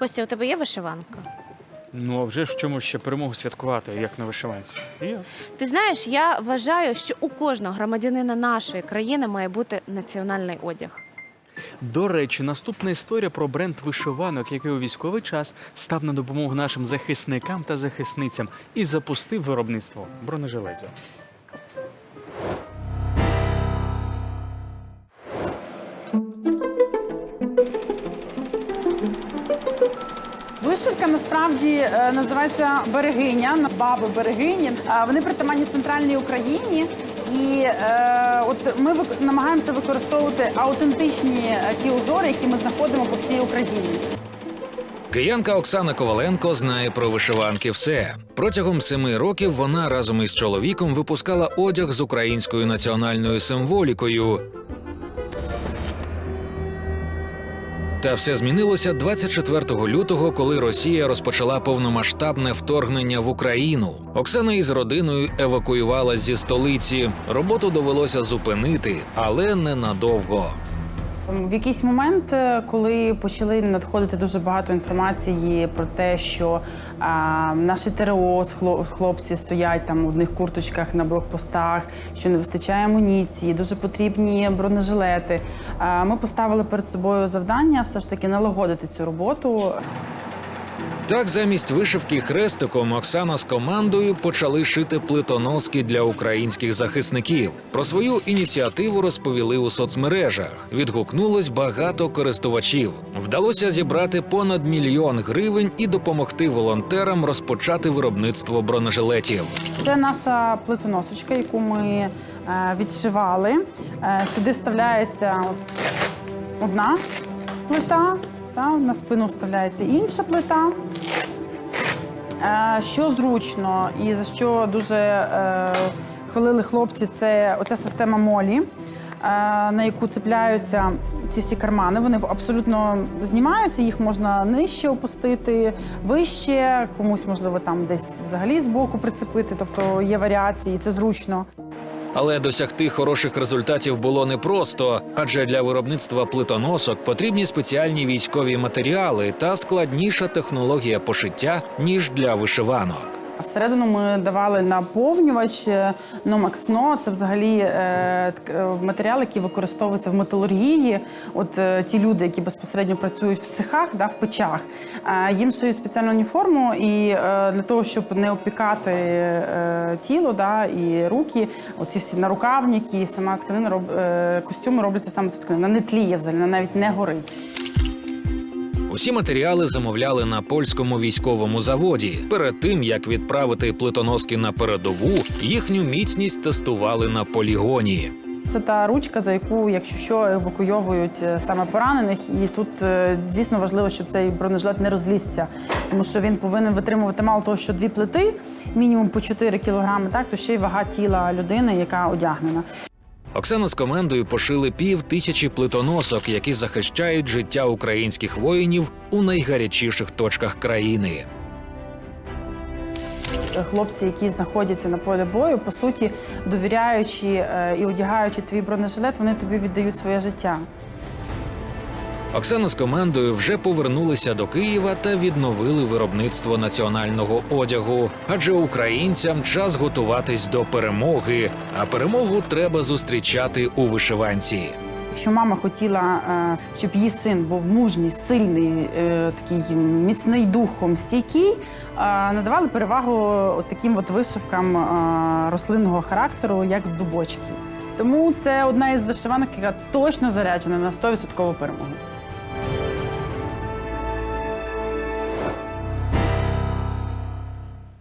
Костя, у тебе є вишиванка? Ну а вже ж в чому ще перемогу святкувати, як на вишиванці? Є. Ти знаєш, я вважаю, що у кожного громадянина нашої країни має бути національний одяг. До речі, наступна історія про бренд вишиванок, який у військовий час став на допомогу нашим захисникам та захисницям і запустив виробництво бронежилетів. Вишивка насправді е, називається берегиня, баби берегині. А Вони притаманні центральній Україні. І е, от ми намагаємося використовувати аутентичні е, ті узори, які ми знаходимо по всій Україні. Киянка Оксана Коваленко знає про вишиванки все. Протягом семи років вона разом із чоловіком випускала одяг з українською національною символікою. Та все змінилося 24 лютого, коли Росія розпочала повномасштабне вторгнення в Україну. Оксана із родиною евакуювалась зі столиці. Роботу довелося зупинити, але ненадовго. В якийсь момент, е, коли почали надходити дуже багато інформації про те, що а, наші ТРО хлопці стоять там у одних курточках на блокпостах, що не вистачає амуніції, дуже потрібні бронежилети. А, ми поставили перед собою завдання все ж таки налагодити цю роботу. Так, замість вишивки хрестиком Оксана з командою почали шити плитоноски для українських захисників. Про свою ініціативу розповіли у соцмережах. Відгукнулось багато користувачів. Вдалося зібрати понад мільйон гривень і допомогти волонтерам розпочати виробництво бронежилетів. Це наша плитоносочка, яку ми е, відшивали. Е, сюди вставляється одна плита, на спину вставляється інша плита. Е, що зручно і за що дуже е, хвалили хлопці, це оця система молі, е, на яку цепляються ці всі кармани. Вони абсолютно знімаються, їх можна нижче опустити, вище, комусь можливо там десь взагалі збоку прицепити. Тобто є варіації, це зручно. Але досягти хороших результатів було непросто, адже для виробництва плитоносок потрібні спеціальні військові матеріали та складніша технологія пошиття ніж для вишиванок. Всередину ми давали наповнювач е, Nomax-No. Це взагалі е, е, матеріал, який використовується в металургії. От ті люди, які безпосередньо працюють в цехах, да, в печах, їм шиють спеціальну уніформу, і для того, щоб не опікати тіло да, і руки, оці всі нарукавники, сама тканина роб, костюми робляться саме з тканини. Вона не тліє взагалі, вона навіть не горить. Усі матеріали замовляли на польському військовому заводі. Перед тим як відправити плитоноски на передову, їхню міцність тестували на полігоні. Це та ручка, за яку, якщо що, евакуйовують е, саме поранених. І тут е, дійсно важливо, щоб цей бронежилет не розлізся, тому що він повинен витримувати мало того, що дві плити, мінімум по 4 кілограми, так то ще й вага тіла людини, яка одягнена. Оксана з командою пошили пів тисячі плитоносок, які захищають життя українських воїнів у найгарячіших точках країни. Хлопці, які знаходяться на полі бою, по суті, довіряючи е, і одягаючи твій бронежилет, вони тобі віддають своє життя. Оксана з командою вже повернулися до Києва та відновили виробництво національного одягу. Адже українцям час готуватись до перемоги, а перемогу треба зустрічати у вишиванці. Якщо мама хотіла, е, щоб її син був мужній, сильний, е, такий міцний духом, стійкий, е, надавали перевагу таким от вишивкам рослинного характеру, як дубочки. Тому це одна із вишиванок, яка точно заряджена на 100% перемогу.